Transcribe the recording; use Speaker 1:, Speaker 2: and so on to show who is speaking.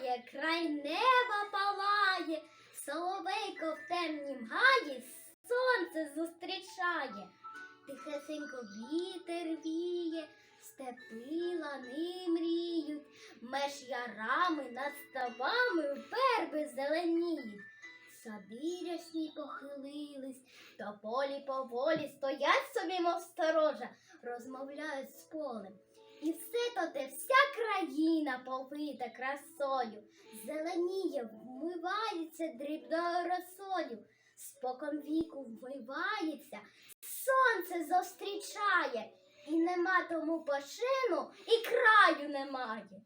Speaker 1: тає, край неба палає, соловейко в темнім гаї сонце зустрічає. Тихесенько вітер віє, степи лани мріють, меж ярами над ставами верби зеленіють. Сади рясні похилились, та полі поволі стоять собі, мов сторожа, розмовляють з полем. І все то те вся повита красою, зеленіє, вмивається дрібною росою, спокон віку вмивається, сонце зустрічає, і нема тому пошину, і краю немає.